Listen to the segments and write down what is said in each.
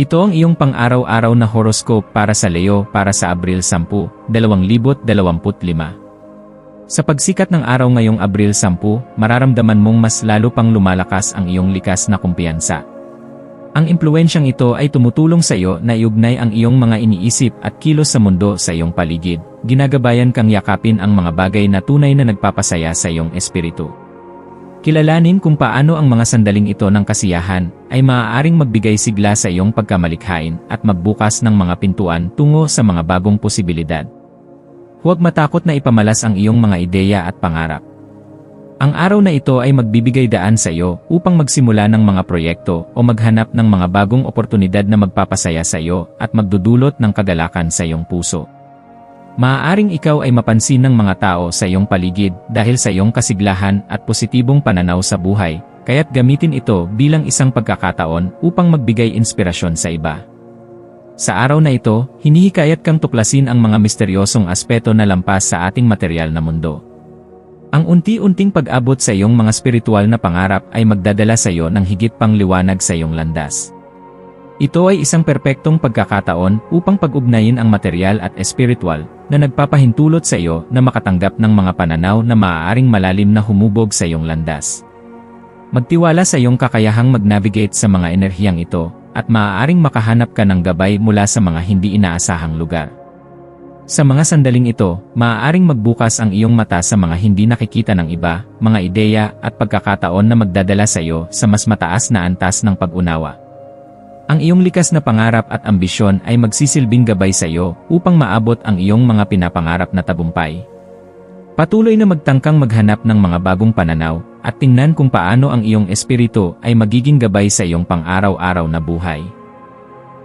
Ito ang iyong pang-araw-araw na horoscope para sa Leo para sa Abril 10, 2025. Sa pagsikat ng araw ngayong Abril 10, mararamdaman mong mas lalo pang lumalakas ang iyong likas na kumpiyansa. Ang impluensyang ito ay tumutulong sa iyo na iugnay ang iyong mga iniisip at kilos sa mundo sa iyong paligid. Ginagabayan kang yakapin ang mga bagay na tunay na nagpapasaya sa iyong espiritu. Kilalanin kung paano ang mga sandaling ito ng kasiyahan ay maaaring magbigay sigla sa iyong pagkamalikhain at magbukas ng mga pintuan tungo sa mga bagong posibilidad. Huwag matakot na ipamalas ang iyong mga ideya at pangarap. Ang araw na ito ay magbibigay daan sa iyo upang magsimula ng mga proyekto o maghanap ng mga bagong oportunidad na magpapasaya sa iyo at magdudulot ng kagalakan sa iyong puso. Maaaring ikaw ay mapansin ng mga tao sa iyong paligid dahil sa iyong kasiglahan at positibong pananaw sa buhay, kaya't gamitin ito bilang isang pagkakataon upang magbigay inspirasyon sa iba. Sa araw na ito, hinihikayat kang tuklasin ang mga misteryosong aspeto na lampas sa ating material na mundo. Ang unti-unting pag-abot sa iyong mga spiritual na pangarap ay magdadala sa iyo ng higit pang liwanag sa iyong landas. Ito ay isang perpektong pagkakataon upang pag-ugnayin ang material at espiritual na nagpapahintulot sa iyo na makatanggap ng mga pananaw na maaaring malalim na humubog sa iyong landas. Magtiwala sa iyong kakayahang mag-navigate sa mga enerhiyang ito at maaaring makahanap ka ng gabay mula sa mga hindi inaasahang lugar. Sa mga sandaling ito, maaaring magbukas ang iyong mata sa mga hindi nakikita ng iba, mga ideya at pagkakataon na magdadala sa iyo sa mas mataas na antas ng pag-unawa. Ang iyong likas na pangarap at ambisyon ay magsisilbing gabay sa iyo upang maabot ang iyong mga pinapangarap na tabumpay. Patuloy na magtangkang maghanap ng mga bagong pananaw at tingnan kung paano ang iyong espiritu ay magiging gabay sa iyong pang-araw-araw na buhay.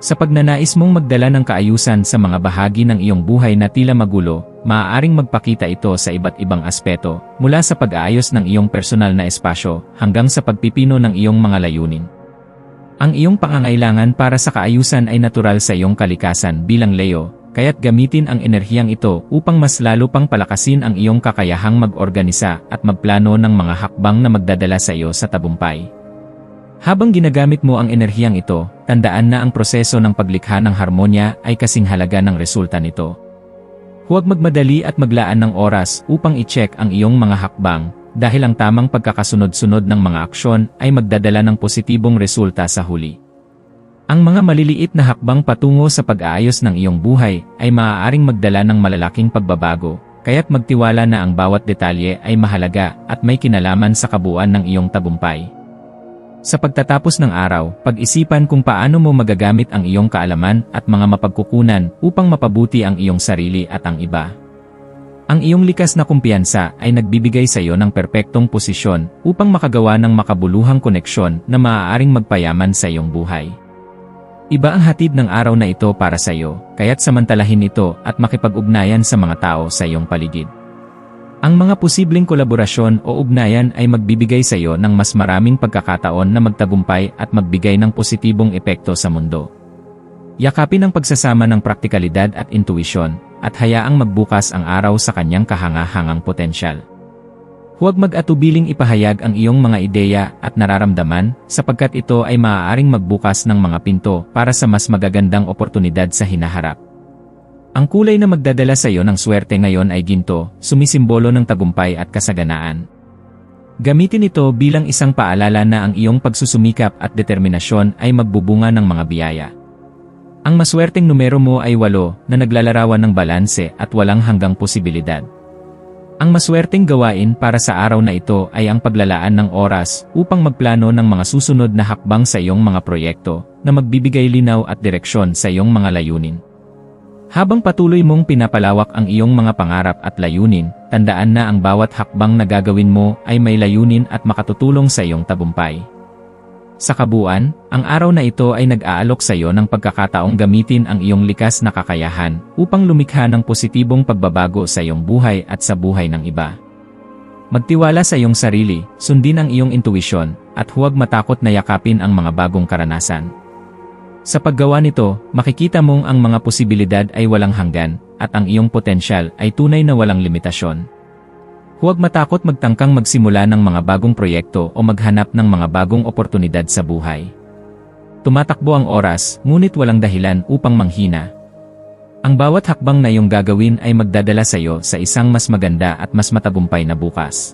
Sa pagnanais mong magdala ng kaayusan sa mga bahagi ng iyong buhay na tila magulo, maaaring magpakita ito sa iba't ibang aspeto, mula sa pag-aayos ng iyong personal na espasyo hanggang sa pagpipino ng iyong mga layunin. Ang iyong pangangailangan para sa kaayusan ay natural sa iyong kalikasan bilang Leo, kaya't gamitin ang enerhiyang ito upang mas lalo pang palakasin ang iyong kakayahang mag-organisa at magplano ng mga hakbang na magdadala sa iyo sa tabumpay. Habang ginagamit mo ang enerhiyang ito, tandaan na ang proseso ng paglikha ng harmonya ay kasing halaga ng resulta nito. Huwag magmadali at maglaan ng oras upang i-check ang iyong mga hakbang, dahil ang tamang pagkakasunod-sunod ng mga aksyon ay magdadala ng positibong resulta sa huli. Ang mga maliliit na hakbang patungo sa pag-aayos ng iyong buhay ay maaaring magdala ng malalaking pagbabago, kaya't magtiwala na ang bawat detalye ay mahalaga at may kinalaman sa kabuuan ng iyong tabumpay. Sa pagtatapos ng araw, pag-isipan kung paano mo magagamit ang iyong kaalaman at mga mapagkukunan upang mapabuti ang iyong sarili at ang iba. Ang iyong likas na kumpiyansa ay nagbibigay sa iyo ng perpektong posisyon upang makagawa ng makabuluhang koneksyon na maaaring magpayaman sa iyong buhay. Iba ang hatid ng araw na ito para sa iyo, kaya't samantalahin ito at makipag-ugnayan sa mga tao sa iyong paligid. Ang mga posibleng kolaborasyon o ugnayan ay magbibigay sa iyo ng mas maraming pagkakataon na magtagumpay at magbigay ng positibong epekto sa mundo. Yakapin ang pagsasama ng praktikalidad at intuisyon, at hayaang magbukas ang araw sa kanyang kahangahangang potensyal. Huwag mag-atubiling ipahayag ang iyong mga ideya at nararamdaman sapagkat ito ay maaaring magbukas ng mga pinto para sa mas magagandang oportunidad sa hinaharap. Ang kulay na magdadala sa iyo ng swerte ngayon ay ginto, sumisimbolo ng tagumpay at kasaganaan. Gamitin ito bilang isang paalala na ang iyong pagsusumikap at determinasyon ay magbubunga ng mga biyaya. Ang maswerteng numero mo ay 8 na naglalarawan ng balanse at walang hanggang posibilidad. Ang maswerteng gawain para sa araw na ito ay ang paglalaan ng oras upang magplano ng mga susunod na hakbang sa iyong mga proyekto na magbibigay linaw at direksyon sa iyong mga layunin. Habang patuloy mong pinapalawak ang iyong mga pangarap at layunin, tandaan na ang bawat hakbang na gagawin mo ay may layunin at makatutulong sa iyong tabumpay. Sa kabuuan, ang araw na ito ay nag-aalok sa iyo ng pagkakataong gamitin ang iyong likas na kakayahan upang lumikha ng positibong pagbabago sa iyong buhay at sa buhay ng iba. Magtiwala sa iyong sarili, sundin ang iyong intuisyon, at huwag matakot na yakapin ang mga bagong karanasan. Sa paggawa nito, makikita mong ang mga posibilidad ay walang hanggan, at ang iyong potensyal ay tunay na walang limitasyon. Huwag matakot magtangkang magsimula ng mga bagong proyekto o maghanap ng mga bagong oportunidad sa buhay. Tumatakbo ang oras, ngunit walang dahilan upang manghina. Ang bawat hakbang na iyong gagawin ay magdadala sa iyo sa isang mas maganda at mas matagumpay na bukas.